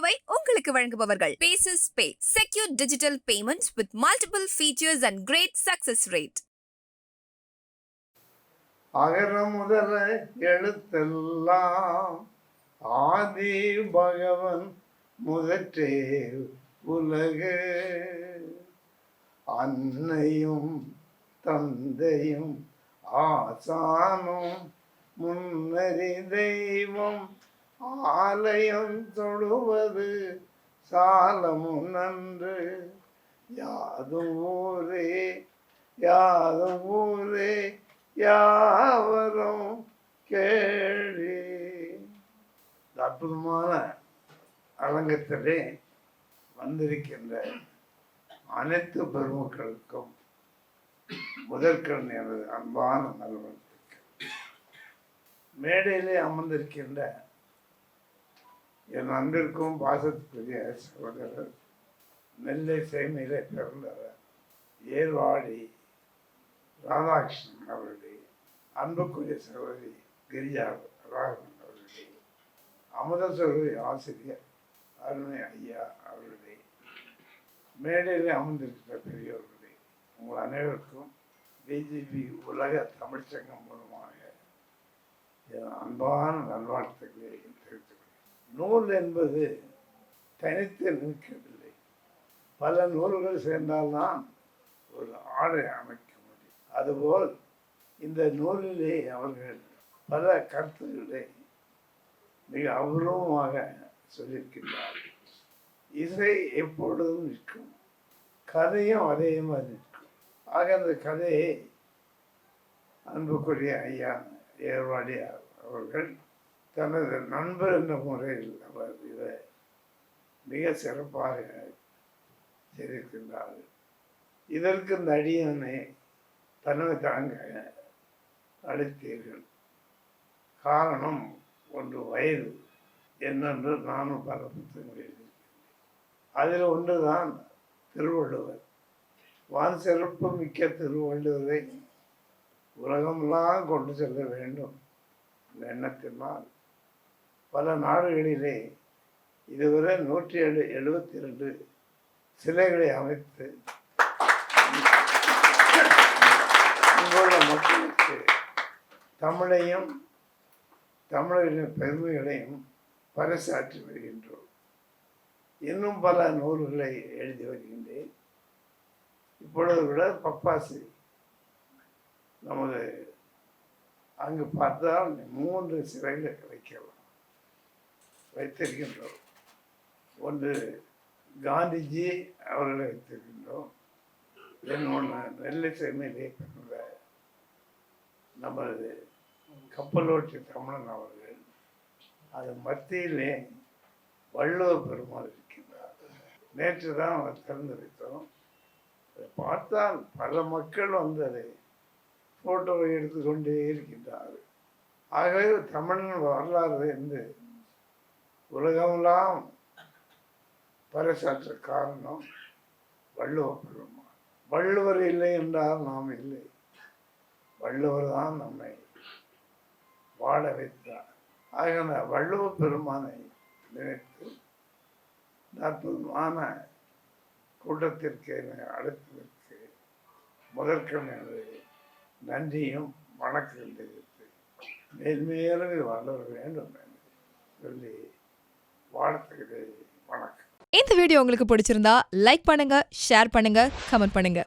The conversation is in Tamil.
வீடியோவை உங்களுக்கு வழங்குபவர்கள் பேசஸ் பே secure digital payments with multiple features and great success rate அகர முதல எழுத்தெல்லாம் ஆதி பகவன் முதற்றே உலகு அன்னையும் தந்தையும் ஆசானும் முன்னறி தெய்வம் ஆலயம் தொழுவது சாலமும் நன்று. யாதும் ஊரே யாதும் ஊரே யாவரும் கேள்வி அற்புதமான அரங்கத்திலே வந்திருக்கின்ற அனைத்து பெருமக்களுக்கும் முதற்கண் எனது அன்பான நல்வழக்கு மேடையிலே அமர்ந்திருக்கின்ற என் அன்பிற்கும் பாசத்துக்குரிய சகோதரர் நெல்லை சேமையில் பிறந்தவர் ஏர்வாடி ராதாகிருஷ்ணன் அவருடைய அன்புக்குரிய சகோதரி கிரிஜா ராகவன் அவருடைய அமுத சகோதரி ஆசிரியர் அருணை ஐயா அவருடைய மேடையில் அமர்ந்திருக்கிற பெரியவர்களே உங்கள் அனைவருக்கும் பிஜேபி உலக தமிழ்ச்சங்கம் மூலமாக என் அன்பான நல்வாழ்த்துக்களை தெரிவித்துக் நூல் என்பது தனித்து நிற்கவில்லை. பல நூல்கள் சேர்ந்தால்தான் ஒரு ஆடை அமைக்க முடியும். அதுபோல் இந்த நூலிலே அவர்கள் பல கருத்துக்களை மிக அபூர்வமாக சொல்லியிருக்கின்றார்கள். இசை எப்பொழுதும் நிற்கும். கதையும் அதே மாதிரி நிற்கும். ஆக அந்த கதையை அன்புக்குரிய ஐயா ஏர்வாடி அவர்கள் தனது நண்பர் என்ற முறையில் அவர் இதை மிக சிறப்பாக செய்திருக்கின்றார்கள் இதற்கு இந்த அடியனை தாங்க அளித்தீர்கள். காரணம் ஒன்று வயது என்னென்று நானும் பல புத்தகங்கள் அதில் அதில் ஒன்றுதான் திருவள்ளுவர். வான் சிறப்பு மிக்க திருவள்ளுவரை உலகமெல்லாம் கொண்டு செல்ல வேண்டும். எண்ணத்தினால் பல நாடுகளிலே இதுவரை நூற்றி எழு எழுபத்தி ரெண்டு சிலைகளை அமைத்து இங்குள்ள மக்களுக்கு தமிழையும் தமிழர்களின் பெருமைகளையும் பறைசாற்றி வருகின்றோம். இன்னும் பல நூல்களை எழுதி வருகின்றேன். இப்பொழுது கூட பப்பாசி நமது அங்கு பார்த்தால் மூன்று சிலைகளை வைக்கலாம் வைத்திருக்கின்றோம். ஒன்று காந்திஜி அவர்களை வைத்திருக்கின்றோம். இன்னொன்று நெல்லை சென்னையிலே பிறந்த நமது கப்பலோட்டி தமிழன் அவர்கள் அது மத்தியிலே வள்ளுவர் பெருமாள் இருக்கின்றார். நேற்று தான் அவர் திறந்து வைத்தோம். அதை பார்த்தால் பல மக்கள் வந்து அதை ஃபோட்டோவை எடுத்துக்கொண்டே இருக்கின்றார்கள். ஆகவே தமிழன் வரலாறு என்று உலகமெல்லாம் பறைசாற்ற காரணம் வள்ளுவ பெருமாள் வள்ளுவர் இல்லை என்றால் நாம் இல்லை. வள்ளுவர் தான் நம்மை வாழ வைத்தார். ஆகின வள்ளுவ பெருமானை நினைத்து இந்த அற்புதமான கூட்டத்திற்கு என்னை அழைத்ததற்கு முதற்கண் நன்றியும் வணக்கம் தெரிவித்து மேல்மேலும் இது வளர வேண்டும் என்று சொல்லி வாழ்த்துகிறேன் வணக்கம். இந்த வீடியோ உங்களுக்கு பிடிச்சிருந்தா லைக் பண்ணுங்க ஷேர் பண்ணுங்க கமெண்ட் பண்ணுங்க.